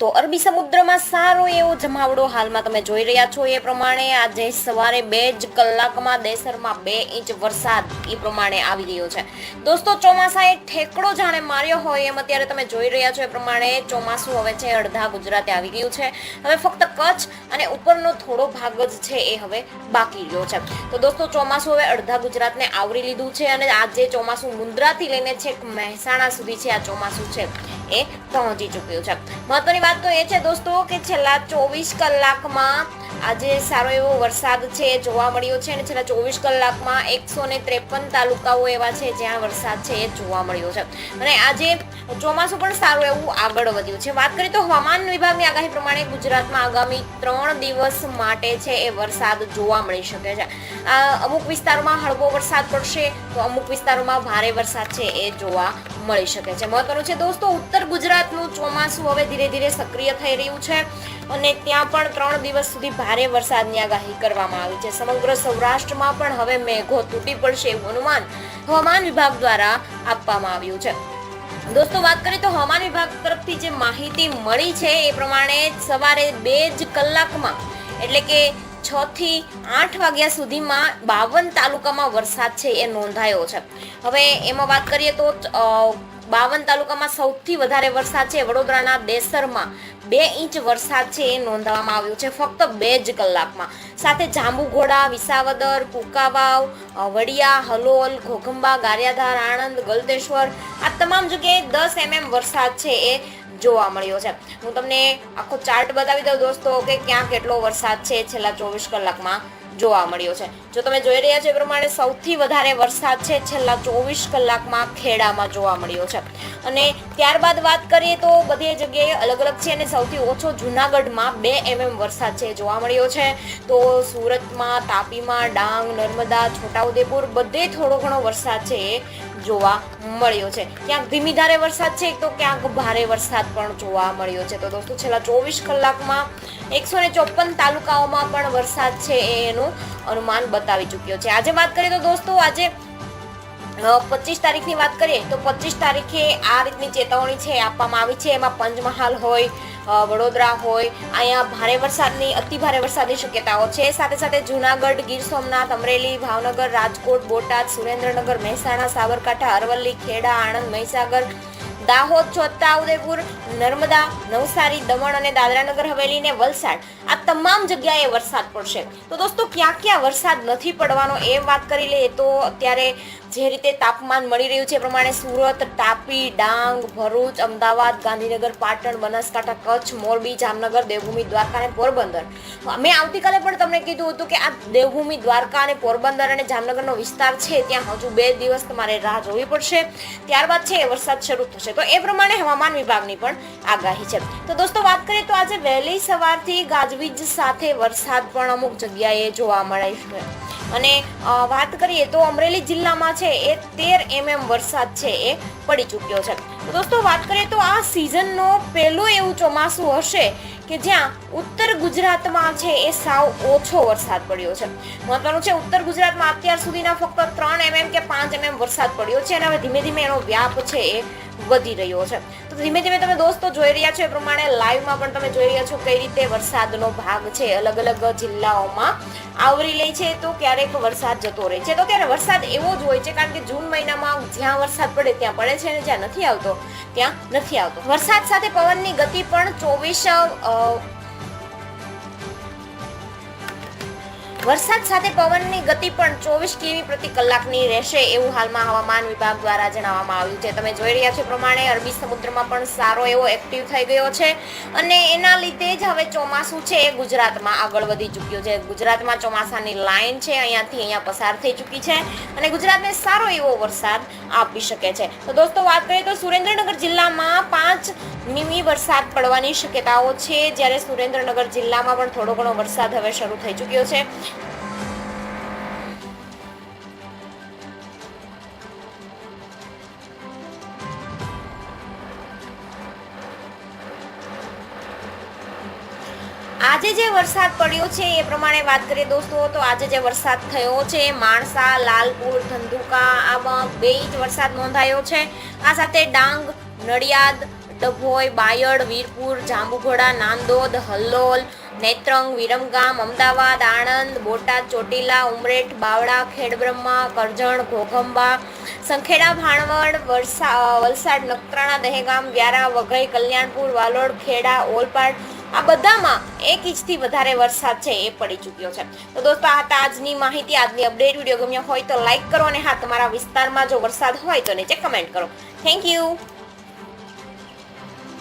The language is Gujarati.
તો અરબી સમુદ્રમાં સારો એવો જમાવડો હાલમાં તમે જોઈ રહ્યા છો એ પ્રમાણે આજે સવારે બે જ કલાકમાં દેસરમાં બે ઇંચ વરસાદ એ પ્રમાણે આવી રહ્યો છે. દોસ્તો, ચોમાસાએ ઠેકડો જાણે માર્યો હોય એમ અત્યારે તમે જોઈ રહ્યા છો એ પ્રમાણે ચોમાસું હવે છે, અડધા ગુજરાતે આવી ગયું છે. હવે ફક્ત કચ્છ અને ઉપરનો થોડો ભાગ જ છે એ હવે બાકી રહ્યો છે. તો દોસ્તો, ચોમાસું હવે અડધા ગુજરાતને આવરી લીધું છે અને આજે ચોમાસું મુન્દ્રાથી લઈને છેક મહેસાણા સુધી છે આ ચોમાસું છે. એ પહોંચી ચૂક્યું છે. મહત્વની વાત તો એ છે દોસ્તો કે છેલ્લા ચોવીસ કલાકમાં આજે સારો એવો વરસાદ છે, જોવા મળ્યો છે અને છેલ્લા ચોવીસ કલાકમાં એકસો ને ત્રેપન તાલુકાઓ એવા છે જ્યાં વરસાદ છે એ જોવા મળ્યો છે. અને આજે ચોમાસું પણ સારું એવું આગળ વધ્યું છે. વાત કરીએ તો હવામાન વિભાગની આગાહી પ્રમાણે ગુજરાતમાં આગામી ત્રણ દિવસ માટે છે એ વરસાદ જોવા મળી શકે છે. અમુક વિસ્તારોમાં હળવો વરસાદ પડશે તો અમુક વિસ્તારોમાં ભારે વરસાદ છે એ જોવા મળી શકે છે. મહત્વનું છે દોસ્તો, ઉત્તર ગુજરાતનું ચોમાસું હવે ધીરે ધીરે સક્રિય થઈ રહ્યું છે અને ત્યાં પણ ત્રણ દિવસ સુધી ભારે વરસાદની આગાહી કરવામાં આવી છે. સમગ્ર સૌરાષ્ટ્રમાં પણ હવે મેઘો તૂટી પડશે એવું અનુમાન હવામાન વિભાગ દ્વારા આપવામાં આવ્યું છે. દોસ્તો, વાત કરીએ તો હવામાન વિભાગ તરફથી જે માહિતી મળી છે એ પ્રમાણે સવારે બે જ કલાકમાં, એટલે કે છ થી આઠ વાગ્યા સુધીમાં બાવન તાલુકામાં વરસાદ છે એ નોંધાયો છે. હવે એમાં વાત કરીએ તો બાવન તાલુકામાં સૌથી વધારે વરસાદ છે. વડોદરાના દેસરમાં બે ઇંચ વરસાદ છે એ નોંધવામાં આવ્યો છે. ફક્ત બે જ કલાકમાં. સાથે જાંબુઘોડા, વિસાવદર, કુકાવાવ વડિયા, હલોલ, ઘોઘંબા, ગારિયાધાર, આણંદ ગલતેશ્વર આ તમામ જગ્યાએ દસ એમએમ વરસાદ છે એ જોવા મળ્યો છે. હું તમને આખો ચાર્ટ બતાવી દઉં દોસ્તો કે ક્યાં કેટલો વરસાદ છે છેલ્લા ચોવીસ કલાકમાં. જોવા મળ્યો છે. જો તમે જોઈ રહ્યા છો એ પ્રમાણે સૌથી વધારે વરસાદ છે છેલ્લા ચોવીસ કલાકમાં ખેડામાં જોવા મળ્યો છે. અને ત્યારબાદ વાત કરીએ તો બધી જગ્યાએ અલગ અલગ છે અને સૌથી ઓછો જુનાગઢમાં બે એમએમ વરસાદ છે જોવા મળ્યો છે. તો સુરતમાં, તાપીમાં, ડાંગ, નર્મદા, છોટાઉદેપુર બધે થોડો ઘણો વરસાદ છે. એ જોવા મળ્યો છે. ક્યાંક ધીમી ધારે વરસાદ છે, તો ક્યાંક ભારે વરસાદ પણ જોવા મળ્યો છે. તો દોસ્તો, છેલ્લા ચોવીસ કલાકમાં એકસો ને ચોપન તાલુકાઓમાં પણ વરસાદ છે, એનું અનુમાન બતાવી ચૂક્યો છે. આજે વાત કરીએ તો દોસ્તો, આજે પચીસ તારીખની વાત કરીએ તો પચીસ તારીખે આ રીતની ચેતવણી છે આપવામાં આવી છે. એમાં પંચમહાલ હોય વડોદરા હોય, અહીંયા ભારે વરસાદની, અતિ ભારે વરસાદની શક્યતાઓ છે. સાથે સાથે જુનાગઢ, ગીર સોમનાથ, અમરેલી, ભાવનગર, રાજકોટ, બોટાદ, સુરેન્દ્રનગર, મહેસાણા, સાબરકાંઠા, અરવલ્લી, ખેડા, આણંદ, મહીસાગર દાહોદ છોટાઉદેપુર નર્મદા, નવસારી, દમણ અને દાદરાનગર હવેલી ને વલસાડ. આ તમામ જગ્યાએ વરસાદ પડશે. તો દોસ્તો, ક્યાં ક્યાં વરસાદ નથી પડવાનો એ વાત કરી લઈએ તો અત્યારે જે રીતે તાપમાન મળી રહ્યું છે એ પ્રમાણે સુરત, તાપી, ડાંગ, ભરૂચ, અમદાવાદ, ગાંધીનગર, પાટણ, બનાસકાંઠા, કચ્છ, મોરબી, જામનગર, દેવભૂમિ, દ્વારકા અને પોરબંદર. મેં આવતીકાલે પણ તમને કીધું હતું કે આ દેવભૂમિ, દ્વારકા અને પોરબંદર અને જામનગરનો વિસ્તાર છે. ત્યાં હજુ બે દિવસ તમારે રાહ જોવી પડશે. ત્યારબાદ છે વરસાદ શરૂ થશે. તો એ પ્રમાણે હવામાન વિભાગની પણ આગાહી છે. તો દોસ્તો, વાત કરીએ તો આજે વહેલી સવારથી ગાજવીજ સાથે વરસાદ પણ અમુક જગ્યાએ જોવા મળે છે. અને વાત કરીએ તો અમરેલી જિલ્લામાં છે એ તેર એમએમ વરસાદ છે એ પડી ચૂક્યો છે. દોસ્તો, વાત કરીએ તો આ સિઝનનો પહેલું એવું ચોમાસું હશે કે જ્યાં ઉત્તર ગુજરાતમાં છે એ સાવ ઓછો વરસાદ પડ્યો છે. મહત્વનું છે ઉત્તર ગુજરાતમાં અત્યાર સુધીના ફક્ત ત્રણ એમએમ કે પાંચ એમએમ વરસાદ પડ્યો છે અને હવે ધીમે ધીમે એનો વ્યાપ છે એ વધી રહ્યો છે. તો ધીમે ધીમે તમે દોસ્તો જોઈ રહ્યા છો, એ પ્રમાણે લાઈવમાં પણ તમે જોઈ રહ્યા છો કઈ રીતે વરસાદનો ભાગ છે. અલગ અલગ જિલ્લાઓમાં આવરી લે છે તો ક્યારેક વરસાદ જતો રહે છે. તો ત્યારે વરસાદ એવો જ હોય છે, કારણ કે જૂન મહિનામાં જ્યાં વરસાદ પડે ત્યાં પડે છે અને જ્યાં નથી આવતો, ત્યાં નથી આવતો. વરસાદ સાથે પવનની ગતિ પણ ચોવીસ વરસાદ સાથે પવનની ગતિ પણ ચોવીસ કિમી પ્રતિ કલાકની રહેશે એવું હાલમાં હવામાન વિભાગ દ્વારા જણાવવામાં આવ્યું છે. તમે જોઈ રહ્યા છો પ્રમાણે અરબી સમુદ્રમાં પણ સારો એવો એક્ટિવ થઈ ગયો છે અને એના લીધે જ હવે ચોમાસું છે એ ગુજરાતમાં આગળ વધી ચૂક્યું છે. ગુજરાતમાં ચોમાસાની લાઈન છે, અહીંયાથી અહીંયા પસાર થઈ ચૂકી છે અને ગુજરાતને સારો એવો વરસાદ આપી શકે છે. તો દોસ્તો, વાત કરીએ તો સુરેન્દ્રનગર જિલ્લામાં મીમી વરસાદ પડવાની શક્યતાઓ છે, જ્યારે સુરેન્દ્રનગર જિલ્લામાં પણ થોડો ઘણો વરસાદ હવે શરૂ થઈ ચૂક્યો છે. આજે જે વરસાદ પડ્યો છે એ પ્રમાણે વાત કરીએ દોસ્તો, તો આજે જે વરસાદ થયો છે, માણસા, લાલપુર, ધંધુકા આમાં બે ઇંચ વરસાદ નોંધાયો છે. આ સાથે ડાંગ, નડિયાદ ડભોઈ બાયડ, વીરપુર, જાંબુઘોડા, નાંદોદ, હલ્લોલ, નેત્રંગ, વિરમગામ, અમદાવાદ, આણંદ, બોટાદ, ચોટીલા, ઉમરેઠ, બાવળા, ખેડબ્રહ્મા, કરજણ, ઘોઘંબા, સંખેડા, ભાણવડ, વરસા, વલસાડ, નખત્રાણા, દહેગામ, વ્યારા, વઘઈ, કલ્યાણપુર, વાલોડ, ખેડા, ઓલપાડ, આ બધામાં એક ઇંચથી વધારે વરસાદ છે એ પડી ચૂક્યો છે. તો દોસ્તો, આ હતા આજની માહિતી, આજની અપડેટ વીડિયો ગમ્યો હોય તો લાઇક કરો અને હા, તમારા વિસ્તારમાં જો વરસાદ હોય તો નીચે કમેન્ટ કરો. Thank you